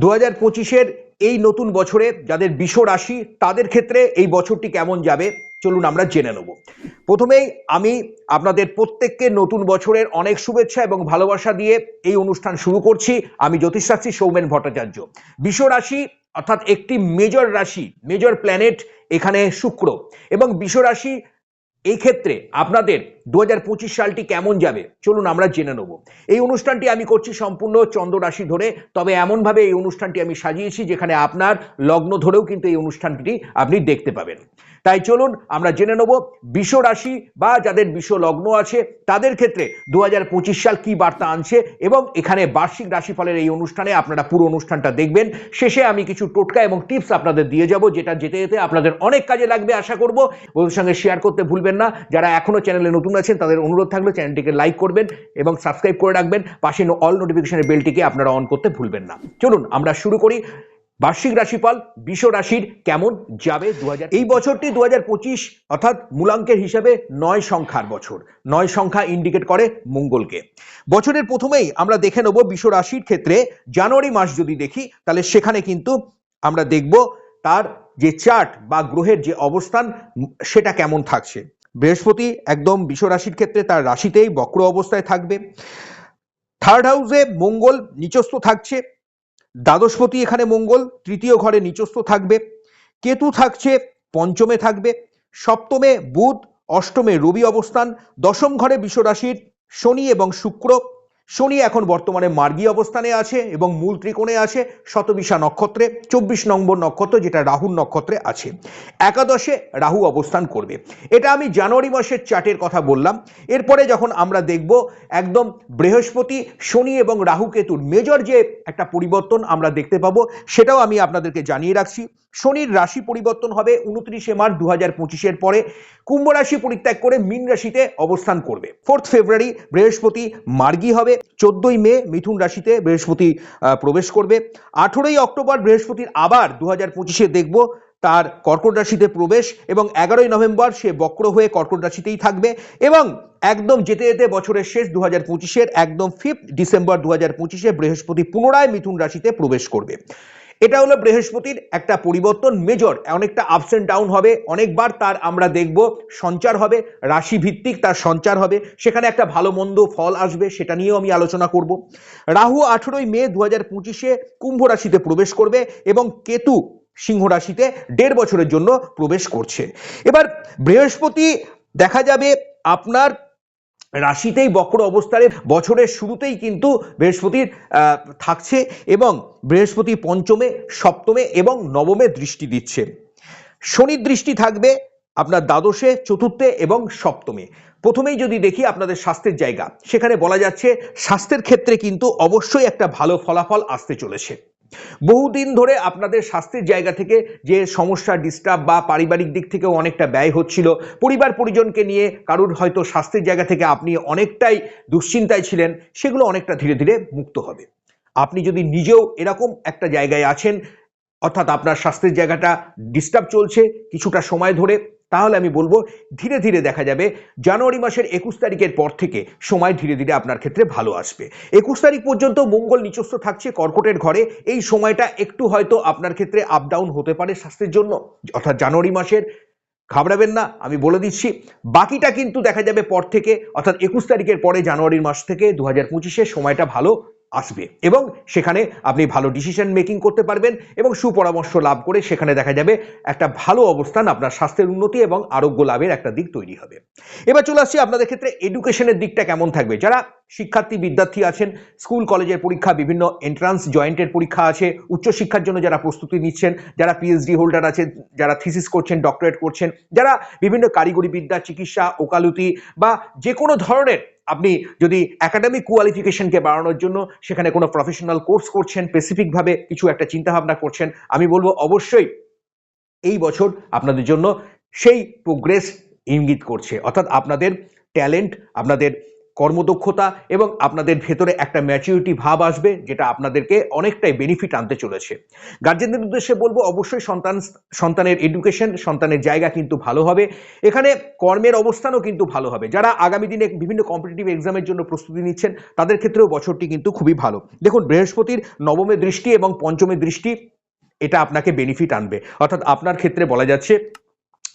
দু হাজার পঁচিশের এই নতুন বছরে যাদের বিষ রাশি, তাদের ক্ষেত্রে এই বছরটি কেমন যাবে? চলুন আমরা জেনে নেব। প্রথমেই আমি আপনাদের প্রত্যেককে নতুন বছরের অনেক শুভেচ্ছা এবং ভালোবাসা দিয়ে এই অনুষ্ঠান শুরু করছি। আমি জ্যোতিষশাস্ত্রী সৌমেন ভট্টাচার্য। বিষ রাশি অর্থাৎ একটি মেজর রাশি মেজর প্ল্যানেট এখানে শুক্র এবং বিষ রাশি এই ক্ষেত্রে আপনাদের দু হাজার পঁচিশ সালটি কেমন যাবে? চলুন আমরা জেনে নেব। এই অনুষ্ঠানটি আমি করছি সম্পূর্ণ চন্দ্ররাশি ধরে, তবে এমনভাবে এই অনুষ্ঠানটি আমি সাজিয়েছি যেখানে আপনার লগ্ন ধরেও কিন্তু এই অনুষ্ঠানটি আপনি দেখতে পাবেন। তাই চলুন আমরা জেনে নেব বিষ রাশি বা যাদের বিষ লগ্ন আছে, তাদের ক্ষেত্রে দু হাজার পঁচিশ সাল কি বার্তা আনছে এবং এখানে বার্ষিক রাশিফলের এই অনুষ্ঠানে আপনারা পুরো অনুষ্ঠানটা দেখবেন। শেষে আমি কিছু টোটকা এবং টিপস আপনাদের দিয়ে যাব, যেটা যেতে যেতে আপনাদের অনেক কাজে লাগবে আশা করব। ওদের সঙ্গে শেয়ার করতে ভুলবেন না। যারা এখনও চ্যানেলে নতুন আছেন, তাদের অনুরোধ থাকলে চ্যানেলটিকে লাইক করবেন এবং সাবস্ক্রাইব করে রাখবেন। পাশে অল নোটিফিকেশনের বেলটিকে আপনারা অন করতে ভুলবেন না। চলুন আমরা শুরু করি। বার্ষিক রাশিফল বিষ রাশির কেমন যাবে দু এই বছরটি দু হাজার পঁচিশ, অর্থাৎ মূলাঙ্কের হিসাবে নয় সংখ্যার বছর। নয় সংখ্যা ইন্ডিকেট করে মঙ্গলকে। বছরের প্রথমেই আমরা দেখে নেব বিষ রাশির ক্ষেত্রে জানুয়ারি মাস যদি দেখি, তাহলে সেখানে কিন্তু আমরা দেখব তার যে চার্ট বা গ্রহের যে অবস্থান, সেটা কেমন থাকছে। বৃহস্পতি একদম রাশির ক্ষেত্রে তার রাশিতেই বক্র অবস্থায় থাকবে। থার্ড হাউসে মঙ্গল নিচস্থ থাকছে। দ্বাদশপতি এখানে মঙ্গল, তৃতীয় ঘরে নিচস্থ থাকবে, কেতু থাকছে, পঞ্চমে থাকবে, সপ্তমে বুধ, অষ্টমে রবি অবস্থান, দশম ঘরে বিশ্বরাশির শনি এবং শুক্র শনি এখন বর্তমানে মার্গী অবস্থানে আছে এবং মূল ত্রিকোণে আছে শতবিশা নক্ষত্রে, চব্বিশ নম্বর নক্ষত্র যেটা রাহুর নক্ষত্রে আছে। একাদশে রাহু অবস্থান করবে। এটা আমি জানুয়ারি মাসের চার্টের কথা বললাম। এরপরে যখন আমরা দেখব একদম বৃহস্পতি, শনি এবং রাহু কেতুর মেজর যে একটা পরিবর্তন আমরা দেখতে পাবো, সেটাও আমি আপনাদেরকে জানিয়ে রাখছি। শনির রাশি পরিবর্তন হবে উনত্রিশে মার্চ দু হাজার পঁচিশের পরে। কুম্ভ রাশি পরিত্যাগ করে মীন রাশিতে অবস্থান করবে। ফোর্থ ফেব্রুয়ারি বৃহস্পতি মার্গী হবে। চোদ্দই মে মিথুন রাশিতে বৃহস্পতি প্রবেশ করবে। আঠেরোই অক্টোবর বৃহস্পতির আবার দু হাজার পঁচিশে দেখব তার কর্কট রাশিতে প্রবেশ এবং এগারোই নভেম্বর সে বক্র হয়ে কর্কট রাশিতেই থাকবে এবং একদম যেতে যেতে বছরের শেষ দু হাজার পঁচিশের একদম ফিফথ ডিসেম্বর দু হাজার পঁচিশে বৃহস্পতি পুনরায় মিথুন রাশিতে প্রবেশ করবে। এটা হলো বৃহস্পতির একটা পরিবর্তন মেজর অনেকটা আপস অ্যান্ড ডাউন হবে, অনেকবার তার আমরা দেখব, সঞ্চার হবে রাশি ভিত্তিক তার সঞ্চার হবে, সেখানে একটা ভালো মন্দ ফল আসবে, সেটা নিয়েও আমি আলোচনা করব। রাহু আঠেরোই মে দু হাজার পঁচিশে কুম্ভ রাশিতে প্রবেশ করবে এবং কেতু সিংহ রাশিতে দেড় বছরের জন্য প্রবেশ করছে। এবার বৃহস্পতি দেখা যাবে আপনার রাশিতেই বক্র অবস্থানে বছরের শুরুতেই কিন্তু বৃহস্পতির থাকছে এবং বৃহস্পতি পঞ্চমে, সপ্তমে এবং নবমে দৃষ্টি দিচ্ছে। শনির দৃষ্টি থাকবে আপনার দ্বাদশে, চতুর্থে এবং সপ্তমে। প্রথমেই যদি দেখি আপনাদের স্বাস্থ্যের জায়গা, সেখানে বলা যাচ্ছে স্বাস্থ্যের ক্ষেত্রে কিন্তু অবশ্যই একটা ভালো ফলাফল আসতে চলেছে। বহুদিন ধরে আপনাদের স্বাস্থ্যের জায়গা থেকে যে সমস্যা ডিস্টার্ব বা পারিবারিক দিক থেকেও অনেকটা ব্যয় হচ্ছিল, পরিবার পরিজনকে নিয়ে কারুর হয়তো স্বাস্থ্যের জায়গা থেকে আপনি অনেকটাই দুশ্চিন্তায় ছিলেন, সেগুলো অনেকটা ধীরে ধীরে মুক্ত হবে। আপনি যদি নিজেও এরকম একটা জায়গায় আছেন, অর্থাৎ আপনার স্বাস্থ্যের জায়গাটা ডিস্টার্ব চলছে, কিছুটা সময় ধরে তাহলে আমি বলব ধীরে ধীরে দেখা যাবে জানুয়ারি মাসের একুশ তারিখের পর থেকে সময় ধীরে ধীরে আপনার ক্ষেত্রে ভালো আসবে। একুশ তারিখ পর্যন্ত মঙ্গল নিচস্থ থাকছে কর্কটের ঘরে, এই সময়টা একটু হয়তো আপনার ক্ষেত্রে আপ ডাউন হতে পারে স্বাস্থ্যের জন্য। অর্থাৎ জানুয়ারি মাসের, ঘাবড়াবেন না, আমি বলে দিচ্ছি। বাকিটা কিন্তু দেখা যাবে পর থেকে, অর্থাৎ একুশ তারিখের পরে জানুয়ারির মাস থেকে দু হাজার সময়টা ভালো আসবে এবং সেখানে আপনি ভালো ডিসিশন মেকিং করতে পারবেন এবং সুপরামর্শ লাভ করে সেখানে দেখা যাবে একটা ভালো অবস্থান, আপনার স্বাস্থ্যের উন্নতি এবং আরোগ্য লাভের একটা দিক তৈরি হবে। এবার চলে আসছি আপনাদের ক্ষেত্রে এডুকেশনের দিকটা কেমন থাকবে? যারা শিক্ষার্থী, বিদ্যার্থী আছেন স্কুল কলেজের পরীক্ষা, বিভিন্ন এন্ট্রান্স জয়েন্টের পরীক্ষা আছে, উচ্চশিক্ষার জন্য যারা প্রস্তুতি নিচ্ছেন, যারা পিএইচডি হোল্ডার আছে যারা থিসিস করছেন ডক্টরেট করছেন, যারা বিভিন্ন কারিগরি বিদ্যা, চিকিৎসা, ওকালতি বা যে কোনো ধরনের আপনি যদি একাডেমিক কোয়ালিফিকেশনকে বাড়ানোর জন্য সেখানে কোনো প্রফেশনাল কোর্স করছেন স্পেসিফিকভাবে কিছু একটা চিন্তাভাবনা করছেন, আমি বলব অবশ্যই এই বছর আপনাদের জন্য সেই প্রোগ্রেস ইঙ্গিত করছে। অর্থাৎ আপনাদের ট্যালেন্ট আপনাদের কর্মদক্ষতা এবং আপনাদের ভেতরে একটা ম্যাচিউরিটি ভাব আসবে, যেটা আপনাদেরকে অনেকটাই বেনিফিট আনতে চলেছে। গার্জেনদের উদ্দেশ্যে বলব, অবশ্যই সন্তান, সন্তানের এডুকেশন সন্তানের জায়গা কিন্তু ভালো হবে। এখানে কর্মের অবস্থানও কিন্তু ভালো হবে। যারা আগামী দিনে বিভিন্ন কম্পিটিটিভ এক্সামের জন্য প্রস্তুতি নিচ্ছেন, তাদের ক্ষেত্রেও বছরটি কিন্তু খুবই ভালো। দেখুন, বৃহস্পতির নবমের দৃষ্টি এবং পঞ্চমের দৃষ্টি, এটা আপনাকে বেনিফিট আনবে। অর্থাৎ আপনার ক্ষেত্রে বলা যাচ্ছে,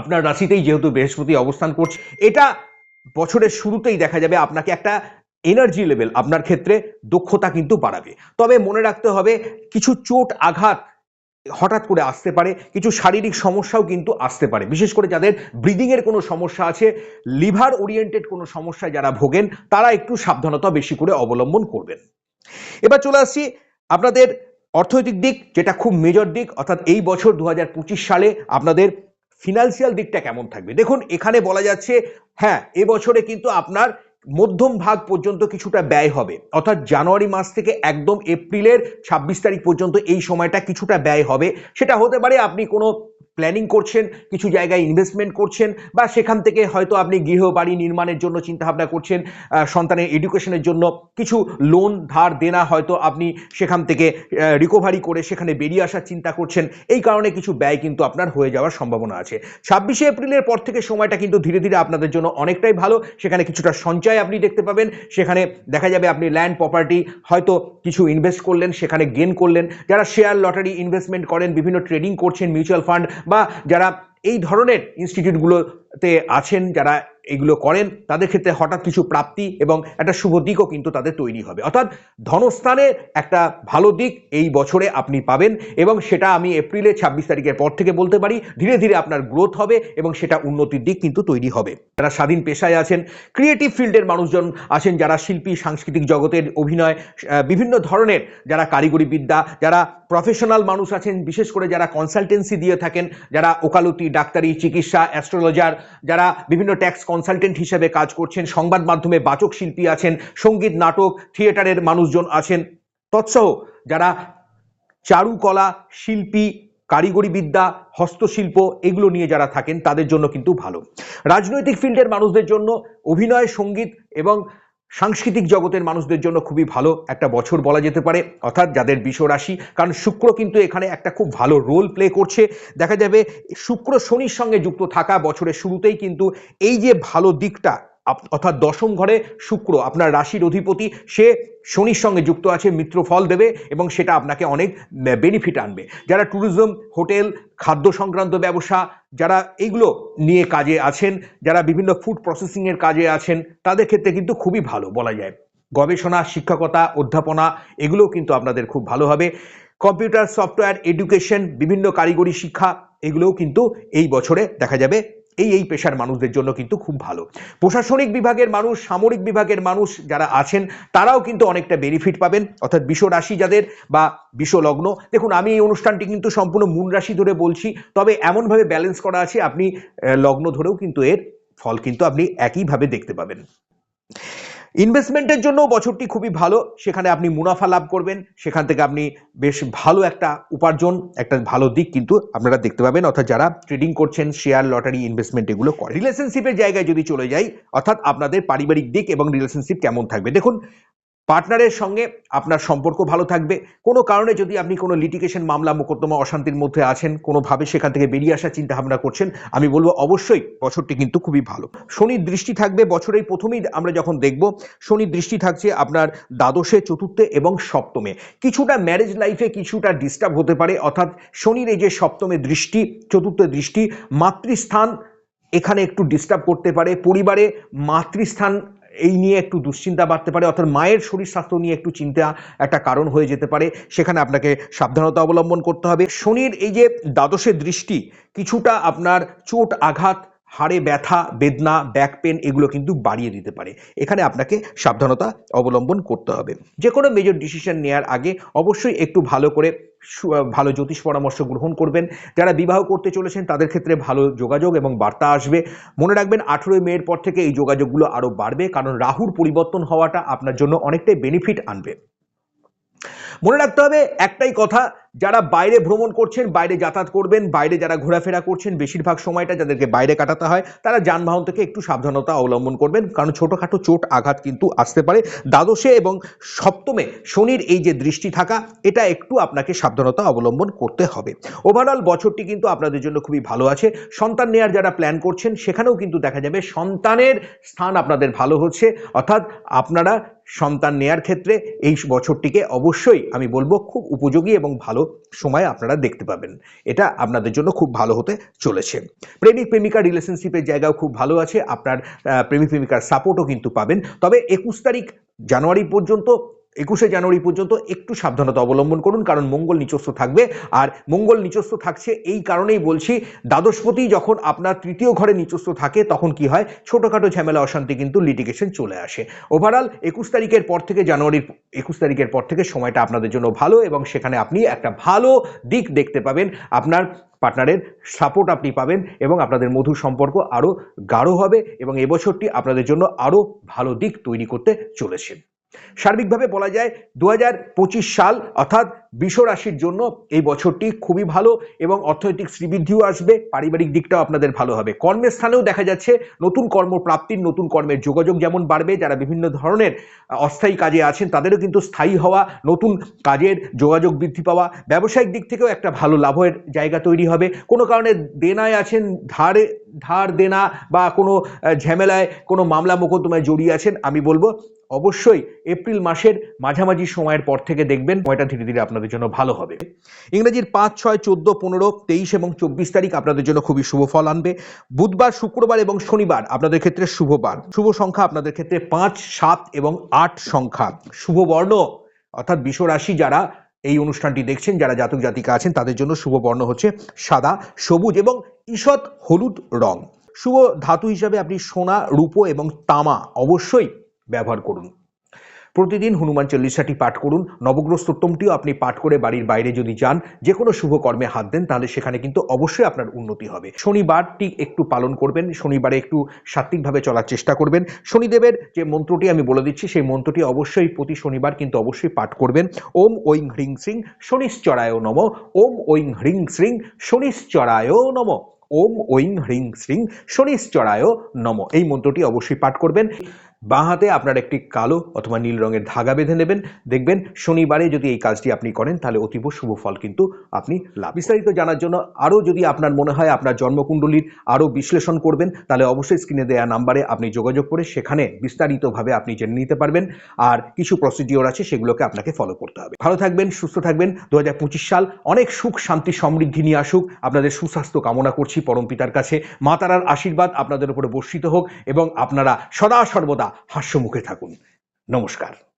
আপনার রাশিতেই যেহেতু বৃহস্পতি অবস্থান করছে, এটা বছরের শুরুতেই দেখা যাবে আপনাকে একটা এনার্জি লেভেল আপনার ক্ষেত্রে দক্ষতা কিন্তু বাড়াবে। তবে মনে রাখতে হবে, কিছু চোট আঘাত হঠাৎ করে আসতে পারে, কিছু শারীরিক সমস্যাও কিন্তু আসতে পারে। বিশেষ করে যাদের ব্রিদিংয়ের কোনো সমস্যা আছে লিভার ওরিয়েন্টেড কোনো সমস্যায় যারা ভোগেন, তারা একটু সাবধানতা বেশি করে অবলম্বন করবেন। এবার চলে আসছি আপনাদের অর্থনৈতিক দিক, যেটা খুব মেজর দিক, অর্থাৎ এই বছর দু হাজার পঁচিশ সালে আপনাদের ফিনান্সিয়াল দিকটা কেমন থাকবে? দেখুন, এখানে বলা যাচ্ছে হ্যাঁ এবছরে কিন্তু আপনার মধ্যম ভাগ পর্যন্ত কিছুটা ব্যয় হবে। অর্থাৎ জানুয়ারি মাস থেকে একদম এপ্রিলের ছাব্বিশ তারিখ পর্যন্ত এই সময়টা কিছুটা ব্যয় হবে। সেটা হতে পারে আপনি কোনো প্ল্যানিং করছেন, কিছু জায়গায় ইনভেস্টমেন্ট করছেন বা সেখান থেকে হয়তো আপনি গৃহ বাড়ি নির্মাণের জন্য চিন্তাভাবনা করছেন সন্তানের এডুকেশনের জন্য কিছু লোন ধার দেনা হয়তো আপনি সেখান থেকে রিকভারি করে সেখানে বেরিয়ে আসার চিন্তা করছেন, এই কারণে কিছু ব্যয় কিন্তু আপনার হয়ে যাওয়ার সম্ভাবনা আছে। ছাব্বিশে এপ্রিলের পর থেকে সময়টা কিন্তু ধীরে ধীরে আপনাদের জন্য অনেকটাই ভালো, সেখানে কিছুটা সঞ্চয় আপনি দেখতে পাবেন, সেখানে দেখা যাবে আপনি ল্যান্ড প্রপার্টি হয়তো কিছু ইনভেস্ট করলেন, সেখানে গেন করলেন, যারা শেয়ার লটারি ইনভেস্টমেন্ট করেন, বিভিন্ন ট্রেডিং করছেন মিউচুয়াল ফান্ড বা যারা এই ধরনের ইনস্টিটিউটগুলোতে আছেন যারা এগুলো করেন, তাদের ক্ষেত্রে হঠাৎ কিছু প্রাপ্তি এবং একটা শুভ দিকও কিন্তু তাদের তৈরি হবে। অর্থাৎ ধনস্থানের একটা ভালো দিক এই বছরে আপনি পাবেন এবং সেটা আমি এপ্রিলে ছাব্বিশ তারিখের পর থেকে বলতে পারি, ধীরে ধীরে আপনার গ্রোথ হবে এবং সেটা উন্নতির দিক কিন্তু তৈরি হবে। যারা স্বাধীন পেশায় আছেন ক্রিয়েটিভ ফিল্ডের মানুষজন আছেন, যারা শিল্পী, সাংস্কৃতিক জগতের অভিনয় বিভিন্ন ধরনের যারা কারিগরি বিদ্যা, যারা প্রফেশনাল মানুষ আছেন, বিশেষ করে যারা কনসালটেন্সি দিয়ে থাকেন, যারা ওকালতি, ডাক্তারি, চিকিৎসা অ্যাস্ট্রোলজার যারা বিভিন্ন ট্যাক্স কনসালটেন্ট হিসেবে কাজ করছেন, সংবাদ মাধ্যমে বাচক শিল্পী আছেন, সংগীত, নাটক, থিয়েটারের মানুষজন আছেন। তৎসহ যারা চারুকলা শিল্পী কারিগরি বিদ্যা হস্তশিল্প এগুলো নিয়ে যারা থাকেন তাদের জন্য কিন্তু ভালো। রাজনৈতিক ফিল্ডের মানুষদের জন্য অভিনয়, সংগীত এবং সাংস্কৃতিক জগতের মানুষদের জন্য খুবই ভালো একটা বছর বলা যেতে পারে, অর্থাৎ যাদের রাশি। কারণ শুক্র কিন্তু এখানে একটা খুব ভালো রোল প্লে করছে। দেখা যাবে শুক্র শনির সঙ্গে যুক্ত থাকা বছরের শুরুতেই কিন্তু এই যে ভালো দিকটা অর্থাৎ দশম ঘরে শুক্র, আপনার রাশির অধিপতি, সে শনির সঙ্গে যুক্ত আছে, মিত্র ফল দেবে এবং সেটা আপনাকে অনেক বেনিফিট আনবে। যারা ট্যুরিজম হোটেল খাদ্য সংক্রান্ত ব্যবসা, যারা এইগুলো নিয়ে কাজে আছেন, যারা বিভিন্ন ফুড প্রসেসিংয়ের কাজে আছেন, তাদের ক্ষেত্রে কিন্তু খুবই ভালো বলা যায়। গবেষণা, শিক্ষকতা, অধ্যাপনা, এগুলোও কিন্তু আপনাদের খুব ভালো হবে। কম্পিউটার, সফটওয়্যার এডুকেশন বিভিন্ন কারিগরি শিক্ষা, এগুলোও কিন্তু এই বছরে দেখা যাবে এই এই পেশার মানুষদের জন্য কিন্তু খুব ভালো। প্রশাসনিক বিভাগের মানুষ, সামরিক বিভাগের মানুষ যারা আছেন, তারাও কিন্তু অনেকটা বেনিফিট পাবেন। অর্থাৎ বিষ রাশি যাদের বা বিষলগ্ন দেখুন, আমি এই অনুষ্ঠানটি কিন্তু সম্পূর্ণ মূল রাশি ধরে বলছি। তবে এমনভাবে ব্যালেন্স করা আছে, আপনি লগ্ন ধরেও কিন্তু এর ফল কিন্তু আপনি একইভাবে দেখতে পাবেন। ইনভেস্টমেন্টের জন্য বছরটি খুবই ভালো। সেখানে আপনি মুনাফা লাভ করবেন। সেখান থেকে আপনি বেশ ভালো একটা উপার্জন, একটা ভালো দিক কিন্তু আপনারা দেখতে পাবেন। অর্থাৎ যারা ট্রেডিং করছেন শেয়ার লটারি ইনভেস্টমেন্ট এগুলো করে। রিলেশনশিপের জায়গায় যদি চলে যাই, অর্থাৎ আপনাদের পারিবারিক দিক এবং রিলেশনশিপ কেমন থাকবে? দেখুন পার্টনারের সঙ্গে আপনার সম্পর্ক ভালো থাকবে। কোনো কারণে যদি আপনি কোনো লিটিগেশন মামলা, মোকদ্দমা অশান্তির মধ্যে আছেন, কোনোভাবে সেখান থেকে বেরিয়ে আসার চিন্তা ভাবনা করছেন, আমি বলব অবশ্যই বছরটি কিন্তু খুবই ভালো। শনির দৃষ্টি থাকবে বছরের প্রথমেই আমরা যখন দেখব, শনির দৃষ্টি থাকছে আপনার দ্বাদশে, চতুর্থে এবং সপ্তমে। কিছুটা ম্যারেজ লাইফে কিছুটা ডিস্টার্ব হতে পারে, অর্থাৎ শনির এই যে সপ্তমে দৃষ্টি, চতুর্থ দৃষ্টি, মাতৃস্থান এখানে একটু ডিস্টার্ব করতে পারে। পরিবারে মাতৃস্থান এই নিয়ে একটু দুশ্চিন্তা বাড়তে পারে, অর্থাৎ মায়ের শরীর স্বাস্থ্য নিয়ে একটু চিন্তা একটা কারণ হয়ে যেতে পারে, সেখানে আপনাকে সাবধানতা অবলম্বন করতে হবে। শনির এই যে দ্বাদশের দৃষ্টি, কিছুটা আপনার চোট আঘাত হাড়ে ব্যথা, বেদনা ব্যাক পেন এগুলো কিন্তু বাড়িয়ে দিতে পারে। এখানে আপনাকে সাবধানতা অবলম্বন করতে হবে। যে কোনো মেজর ডিসিশন নেওয়ার আগে অবশ্যই একটু ভালো করে ভালো জ্যোতিষ পরামর্শ গ্রহণ করবেন। যারা বিবাহ করতে চলেছেন তাদের ক্ষেত্রে ভালো যোগাযোগ এবং বার্তা আসবে। মনে রাখবেন, আঠেরোই মেয়ের পর থেকে এই যোগাযোগগুলো আরও বাড়বে, কারণ রাহুর পরিবর্তন হওয়াটা আপনার জন্য অনেকটাই বেনিফিট আনবে। মনে রাখতে হবে, একটাই কথা, যারা বাইরে ভ্রমণ করছেন, বাইরে যাতায়াত করবেন, বাইরে যারা ঘোরাফেরা করছেন, বেশিরভাগ সময়টা যাদেরকে বাইরে কাটাতে হয়, তারা যানবাহন থেকে একটু সাবধানতা অবলম্বন করবেন, কারণ ছোটোখাটো চোট আঘাত কিন্তু আসতে পারে। দ্বাদশে এবং সপ্তমে শনির এই যে দৃষ্টি থাকা, এটা একটু আপনাকে সাবধানতা অবলম্বন করতে হবে। ওভারঅল বছরটি কিন্তু আপনাদের জন্য খুবই ভালো আছে। সন্তান নেওয়ার যারা প্ল্যান করছেন, সেখানেও কিন্তু দেখা যাবে সন্তানের স্থান আপনাদের ভালো হচ্ছে। অর্থাৎ আপনারা সন্তান নেয়ার ক্ষেত্রে এই বছরটিকে অবশ্যই আমি বলব খুব উপযোগী এবং ভালো সময় আপনারা দেখতে পাবেন। এটা আপনাদের জন্য খুব ভালো হতে চলেছে। প্রেমিক প্রেমিকা রিলেশনশিপের জায়গাও খুব ভালো আছে। আপনার প্রেমিক প্রেমিকার সাপোর্টও কিন্তু পাবেন। তবে একুশ তারিখ জানুয়ারি পর্যন্ত একুশে জানুয়ারি পর্যন্ত একটু সাবধানতা অবলম্বন করুন, কারণ মঙ্গল নিচস্থ থাকবে। আর মঙ্গল নিচস্থ থাকছে এই কারণেই বলছি, দ্বাদশপতি যখন আপনার তৃতীয় ঘরে নিচস্থ থাকে, তখন কি হয়? ছোটোখাটো ঝামেলা, অশান্তি কিন্তু লিটিগেশন চলে আসে। ওভারঅল একুশ তারিখের পর থেকে জানুয়ারির, একুশ তারিখের পর থেকে সময়টা আপনাদের জন্য ভালো এবং সেখানে আপনি একটা ভালো দিক দেখতে পাবেন। আপনার পার্টনারের সাপোর্ট আপনি পাবেন এবং আপনাদের মধুর সম্পর্ক আরও গাঢ় হবে এবং এবছরটি আপনাদের জন্য আরও ভালো দিক তৈরি করতে চলেছে। সার্বিকভাবে বলা যায় দু হাজার পঁচিশ সাল, অর্থাৎ বিষ রাশির জন্য এই বছরটি খুবই ভালো এবং অর্থনৈতিক শ্রীবৃদ্ধিও আসবে, পারিবারিক দিকটাও আপনাদের ভালো হবে। কর্মের স্থানেও দেখা যাচ্ছে নতুন কর্মপ্রাপ্তির, নতুন কর্মের যোগাযোগ যেমন বাড়বে, যারা বিভিন্ন ধরনের অস্থায়ী কাজে আছেন তাদেরও কিন্তু স্থায়ী হওয়া, নতুন কাজের যোগাযোগ বৃদ্ধি পাওয়া, ব্যবসায়িক দিক থেকেও একটা ভালো লাভের জায়গা তৈরি হবে। কোনো কারণে দেনায় আছেন, ধারে, ধার দেনা বা কোনো ঝামেলায় কোনো মামলা মোকদ্দমায় জড়িয়ে আছেন, আমি বলব অবশ্যই এপ্রিল মাসের মাঝামাঝি সময়ের পর থেকে দেখবেন, সময়টা ধীরে ধীরে আপনাদের জন্য ভালো হবে। ইংরেজির পাঁচ, ছয়, চোদ্দ, পনেরো, তেইশ এবং চব্বিশ তারিখ আপনাদের জন্য খুবই শুভ ফল আনবে। বুধবার, শুক্রবার এবং শনিবার আপনাদের ক্ষেত্রে শুভবার শুভ সংখ্যা আপনাদের ক্ষেত্রে পাঁচ, সাত এবং আট সংখ্যা। শুভ বর্ণ, অর্থাৎ বিষ রাশি যারা এই অনুষ্ঠানটি দেখছেন, যারা জাতক জাতিকা আছেন, তাদের জন্য শুভ বর্ণ হচ্ছে সাদা, সবুজ এবং ঈষৎ হলুদ রং। শুভ ধাতু হিসাবে আপনি সোনা, রূপো এবং তামা অবশ্যই ব্যবহার করুন। প্রতিদিন হনুমান চল্লিশাটি পাঠ করুন। নবগ্রহ স্তোত্রমটিও আপনি পাঠ করে বাড়ির বাইরে যদি যান যে কোনো শুভ কর্মে হাত দেন, তাহলে সেখানে কিন্তু অবশ্যই আপনার উন্নতি হবে। শনিবারটি একটু পালন করবেন, শনিবারে একটু সাত্বিকভাবে চলার চেষ্টা করবেন। শনিদেবের যে মন্ত্রটি আমি বলে দিচ্ছি, সেই মন্ত্রটি অবশ্যই প্রতি শনিবার কিন্তু অবশ্যই পাঠ করবেন। ওম ঐং হ্রিং শ্রিং শনিশ্চরায় নম। ওম ঐং হ্রিং শ্রিং শনিশ্চরায় নম। ওম ঐং হ্রিং শ্রিং শনিশ্চরায় নম। এই মন্ত্রটি অবশ্যই পাঠ করবেন। বাঁ হাতে আপনার একটি কালো অথবা নীল রঙের ধাগা বেঁধে নেবেন। দেখবেন শনিবারে যদি এই কাজটি আপনি করেন, তাহলে অতীব শুভ ফল কিন্তু আপনি লাভ। বিস্তারিত জানার জন্য আরও যদি আপনার মনে হয় আপনার জন্মকুণ্ডলীর আরও বিশ্লেষণ করবেন, তাহলে অবশ্যই স্ক্রিনে দেওয়া নাম্বারে আপনি যোগাযোগ করে সেখানে বিস্তারিতভাবে আপনি জেনে নিতে পারবেন। আর কিছু প্রসিডিওর আছে, সেগুলোকে আপনাকে ফলো করতে হবে। ভালো থাকবেন, সুস্থ থাকবেন। দু হাজার পঁচিশ সাল অনেক সুখ, শান্তি, সমৃদ্ধি নিয়ে আসুক। আপনাদের সুস্বাস্থ্য কামনা করছি পরম পিতার কাছে। মা তারার আশীর্বাদ আপনাদের উপরে বর্ষিত হোক এবং আপনারা সদা সর্বদা হাস্যমুখে থাকুন। নমস্কার।